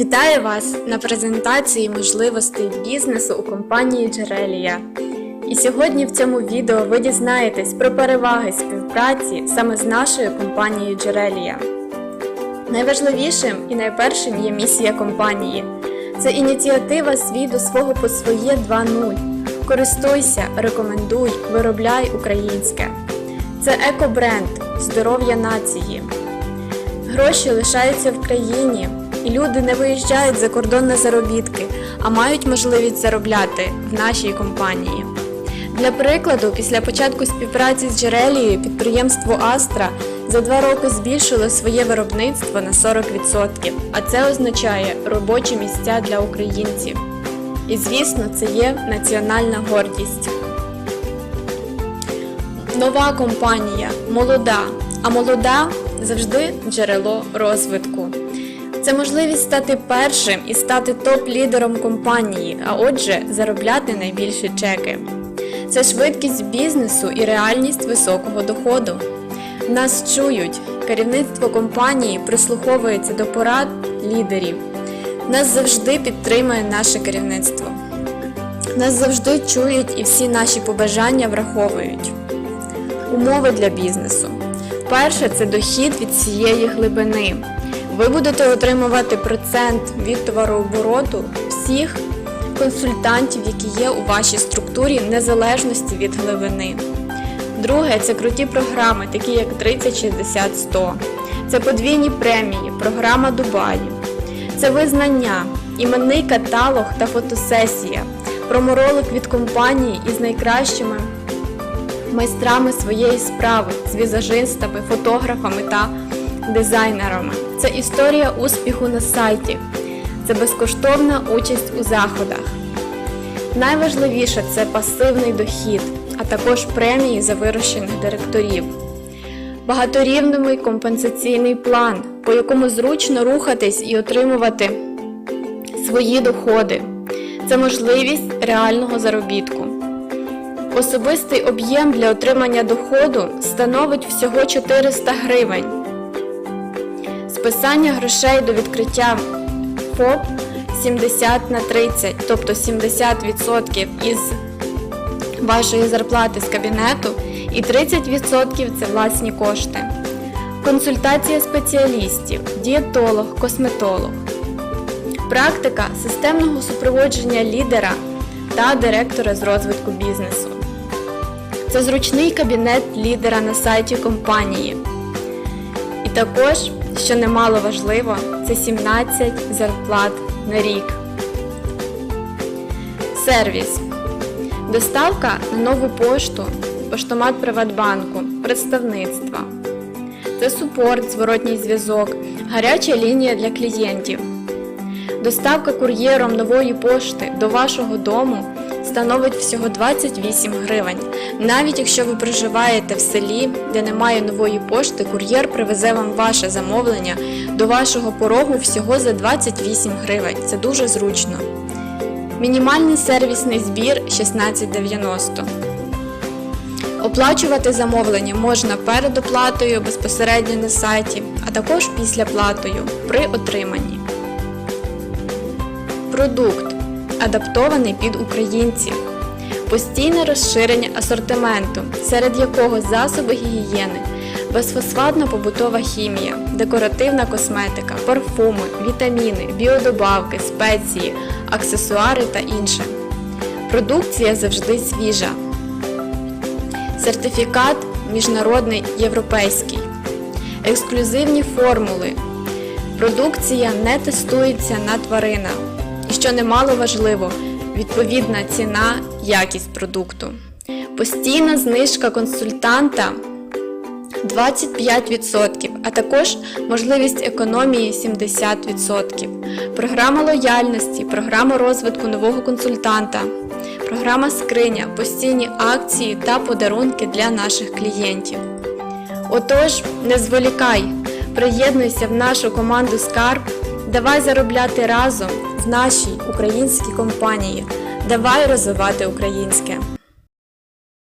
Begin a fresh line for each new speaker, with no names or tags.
Вітаю вас на презентації можливостей бізнесу у компанії Джерелія. І сьогодні в цьому відео ви дізнаєтесь про переваги співпраці саме з нашою компанією Джерелія. Найважливішим і найпершим є місія компанії. Це ініціатива свій до свого по своє 2.0. Користуйся, рекомендуй, виробляй українське. Це екобренд, здоров'я нації. Гроші лишаються в країні, і люди не виїжджають за кордон на заробітки, а мають можливість заробляти в нашій компанії. Для прикладу, після початку співпраці з Джерелією підприємство Астра за два роки збільшило своє виробництво на 40%, а це означає робочі місця для українців. І звісно, це є національна гордість. Нова компанія молода, а молода завжди джерело розвитку. Це можливість стати першим і стати топ-лідером компанії, а отже, заробляти найбільші чеки. Це швидкість бізнесу і реальність високого доходу. Нас чують, керівництво компанії прислуховується до порад лідерів. Нас завжди підтримує наше керівництво. Нас завжди чують і всі наші побажання враховують. Умови для бізнесу. Перше це дохід від цієї глибини. Ви будете отримувати процент від товарообороту всіх консультантів, які є у вашій структурі, незалежності від глибини. Друге це круті програми, такі як 30, 60, 100. Це подвійні премії, програма Дубаю. Це визнання, іменний каталог та фотосесія, проморолик від компанії із найкращими майстрами своєї справи, з візажистами, фотографами та дизайнерами. Це історія успіху на сайті, це безкоштовна участь у заходах. Найважливіше це пасивний дохід, а також премії за вирощених директорів. Багаторівневий компенсаційний план, по якому зручно рухатись і отримувати свої доходи. Це можливість реального заробітку. Особистий об'єм для отримання доходу становить всього 400 гривень. Списання грошей до відкриття ФОП 70 на 30, тобто 70% із вашої зарплати з кабінету і 30% це власні кошти. Консультація спеціалістів, дієтолог, косметолог. Практика системного супроводження лідера та директора з розвитку бізнесу. Це зручний кабінет лідера на сайті компанії. І також, що немало важливо, це 17 зарплат на рік. Сервіс. Доставка на нову пошту, поштомат Приватбанку, представництва. Це супорт, зворотній зв'язок, гаряча лінія для клієнтів. Доставка кур'єром нової пошти до вашого дому становить всього 28 гривень. Навіть якщо ви проживаєте в селі, де немає нової пошти, кур'єр привезе вам ваше замовлення до вашого порогу всього за 28 гривень. Це дуже зручно. Мінімальний сервісний збір 16,90. Оплачувати замовлення можна перед оплатою безпосередньо на сайті, а також після платою при отриманні. Продукт адаптований під українців. Постійне розширення асортименту, серед якого засоби гігієни, безфосфатна побутова хімія, декоративна косметика, парфуми, вітаміни, біодобавки, спеції, аксесуари та інше. Продукція завжди свіжа. Сертифікат міжнародний європейський. Ексклюзивні формули. Продукція не тестується на тваринах. Що немало важливо, відповідна ціна, якість продукту. Постійна знижка консультанта 25%, а також можливість економії 70%. Програма лояльності, програма розвитку нового консультанта, програма скриня, постійні акції та подарунки для наших клієнтів. Отож, не зволікай, приєднуйся в нашу команду Скарб, давай заробляти разом в нашій українській компанії. Давай розвивати українське.